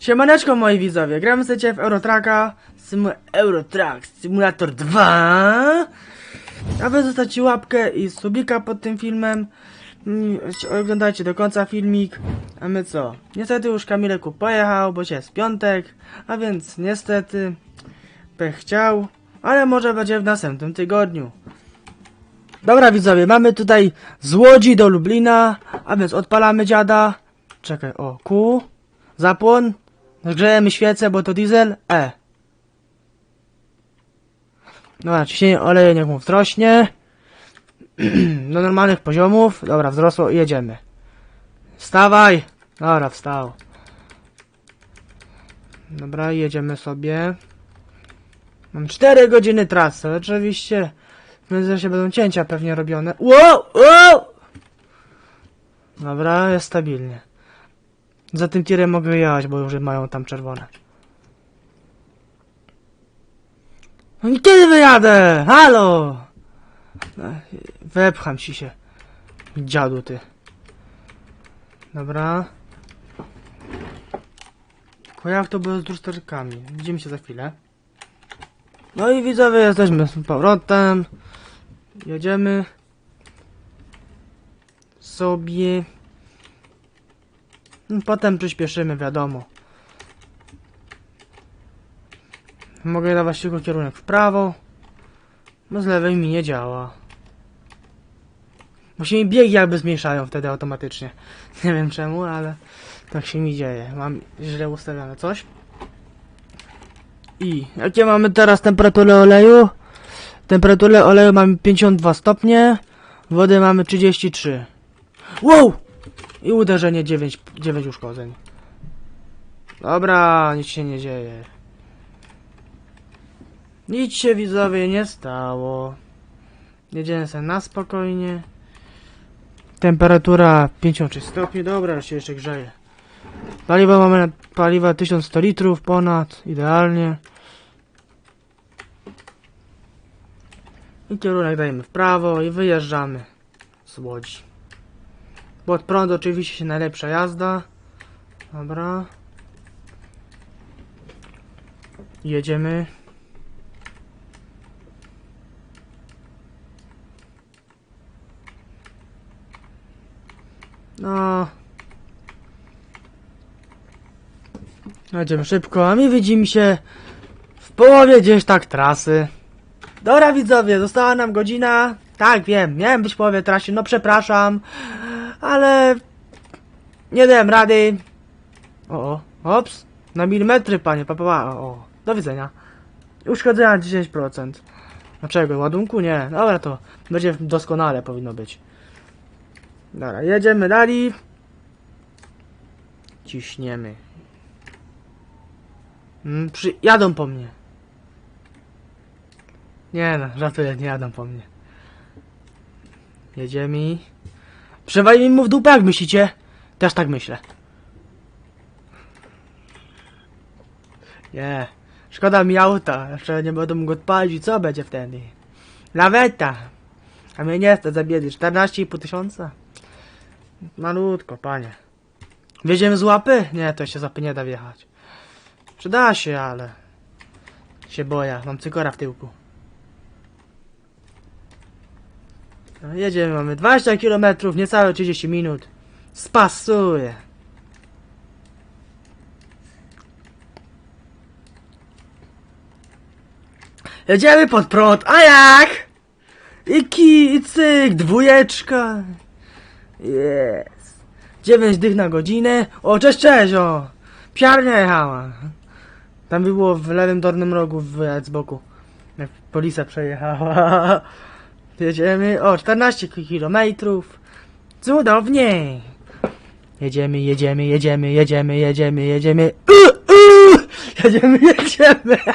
Siemaneczko moi widzowie, gramy sobie w Eurotraka, Symu Eurotrack Simulator 2 A wy zostawcie łapkę i subika pod tym filmem. Mm, Oglądajcie do końca filmik. A my co? Niestety już Kamileku pojechał, bo się jest piątek. A więc niestety Pech chciał Ale może będzie w następnym tygodniu. Dobra widzowie, mamy tutaj z Łodzi do Lublina. A więc odpalamy dziada. Czekaj, o, Q Zapłon. Zagrzejemy świecę, bo to diesel. E. Dobra, ciśnienie oleju niech mu wzrośnie. Do normalnych poziomów. Dobra, wzrosło i jedziemy. Wstawaj! Dobra, wstał. Dobra, jedziemy sobie. Mam 4 godziny trasy, oczywiście w międzyczasie będą cięcia pewnie robione. Wow! Wow! Dobra, jest stabilnie. Za tym tirem mogę jechać, bo już mają tam czerwone. No i kiedy wyjadę? Halo! Ech, Wepcham ci się. Dziadu ty. Dobra. Tylko jak to było z drusterkami? Widzimy się za chwilę. No i widzowie, jesteśmy z powrotem. Jedziemy. Sobie. No, Potem przyspieszymy, wiadomo. Mogę dawać tylko kierunek w prawo. Bo z lewej mi nie działa. Bo się mi biegi jakby zmniejszają wtedy automatycznie. Nie wiem czemu, ale tak się mi dzieje. Mam źle ustawione coś. I jakie mamy teraz temperaturę oleju? Temperaturę oleju mamy 52 stopnie. Wody mamy 33. Wow! I uderzenie 9, 9 uszkodzeń. Dobra, nic się nie dzieje. Nic się widzowie nie stało. Jedziemy sobie na spokojnie. Temperatura 53 stopni, dobra, już się jeszcze grzeje. Paliwa mamy na paliwa 1100 litrów ponad, idealnie. I kierunek dajemy w prawo i wyjeżdżamy z Łodzi. Pod prąd oczywiście się najlepsza jazda. Dobra. Jedziemy. No. Jedziemy szybko, a my widzimy się w połowie gdzieś tak trasy. Dobra widzowie, została nam godzina. Tak, wiem, miałem być w połowie trasy, no przepraszam ale nie dałem rady. O, o, ops, na milimetry, panie, papa, pa, o, o, do widzenia. Uszkodzenia 10%. Dlaczego? Ładunku? Nie. Dobra, to będzie doskonale powinno być. Dobra, jedziemy dalej. Ciśniemy. Mm, przy... Jadą po mnie. Nie no, żartuję, nie jadą po mnie. Jedziemy. Przewali mu w dupę, jak myślicie? Też tak myślę. Nie. Szkoda mi auta. Jeszcze nie będę mógł odpalić. Co będzie wtedy? Laweta. A mnie nie stać za biedy. 14,5 tysiąca? Malutko, panie. Wjedziemy z łapy? Nie, to się z łapy nie da wjechać. Przyda się, ale... Się boję. Mam cykora w tyłku. Jedziemy, mamy 20 km, niecałe 30 minut. Spasuje. Jedziemy pod prąd, a jak? I i cyk, dwójeczka. Jest. 9 dych na godzinę. O, cześć, cześć, o. Piarnia jechała. Tam było w lewym dolnym rogu, w, z boku. Jak polisa przejechała. Jedziemy, o 14 kilometrów. Cudownie. Jedziemy, jedziemy, jedziemy, jedziemy, jedziemy, jedziemy. Uh, jedziemy, jedziemy.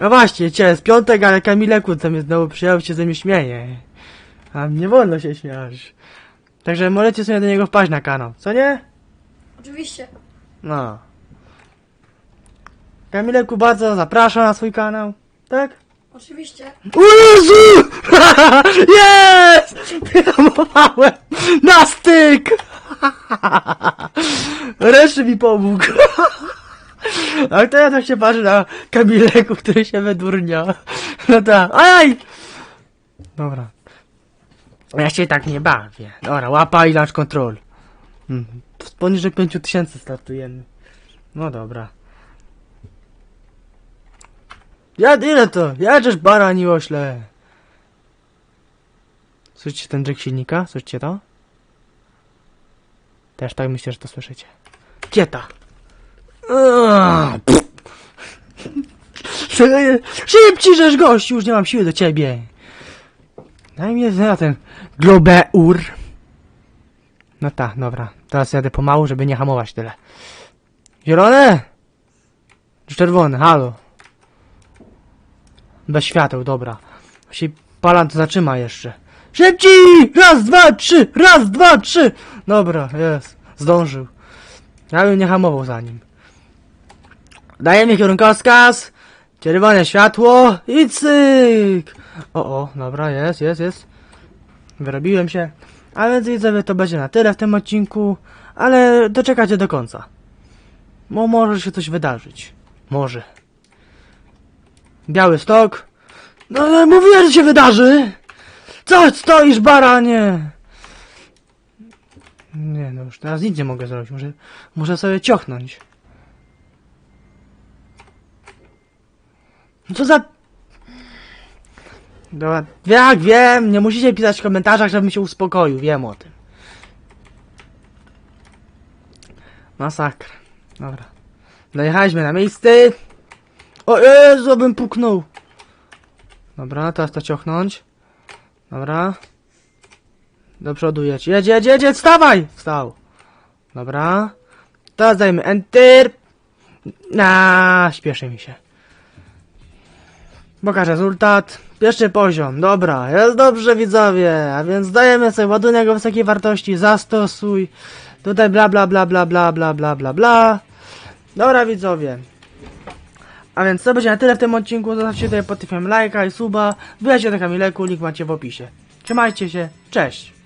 No właśnie, cię jest piątek, ale Kamileku co mnie znowu przyjął się ze mnie śmieje. A nie wolno się śmiać. Także możecie sobie do niego wpaść na kanał, co nie? Oczywiście. No. Kamileku bardzo zapraszam na swój kanał, tak? Oczywiście. O Jezu! Jest! Wyhamowałem! Na styk! Reszty mi pomógł. A to ja tak się patrzę na Kamileku, który się wydurnia. No tak. Aj! Dobra. Ja się tak nie bawię. Dobra, łapa i launch control. Hmm. Poniżej 5000 startujemy. No dobra. Ja ile to? Jedziesz barani ośle. Słyszycie ten dźwięk silnika? Słyszycie to? Też tak myślę, że to słyszycie. Kieta. Szybciej, żeż gościu, już nie mam siły do ciebie. Daj mi na ten globeur. No tak, dobra. Teraz jadę pomału, żeby nie hamować tyle. Zielone? Czerwone? Halo. Bez świateł, dobra. Jeśli palan to zatrzyma jeszcze. Szybciej! Raz, dwa, trzy! Raz, dwa, trzy! Dobra, jest. Zdążył. Ja bym nie hamował za nim. Dajemy kierunkowskaz. Czerwone światło i cyk! O, o, dobra, jest, jest, jest. Wyrobiłem się. A więc widzowie, to będzie na tyle w tym odcinku, ale doczekajcie do końca. Bo może się coś wydarzyć. Może. Biały stok. No ale mówiłem, że się wydarzy! Co stoisz, baranie? Nie, no już teraz nic nie mogę zrobić. Muszę, muszę sobie ciochnąć. No Co za... Dobra, jak wiem, nie musicie pisać w komentarzach, żebym się uspokoił, wiem o tym. Masakra. Dobra. Dojechaliśmy na miejsce. O Jezu, bym puknął. Dobra, teraz to ciochnąć. Dobra. Do przodu jedź, jedź, jedź, jedź, wstawaj! Wstał. Dobra. Teraz dajmy Enter. Na, śpieszy mi się. Pokaż rezultat. Pierwszy poziom, dobra, jest dobrze widzowie, a więc dajemy sobie ładunek o wysokiej wartości, zastosuj. Tutaj bla bla bla bla bla bla bla bla. Dobra widzowie. A więc to będzie na tyle w tym odcinku. Zostawcie tutaj pod tym lajka i suba. Wbijajcie do Kamileku, link macie w opisie. Trzymajcie się, cześć!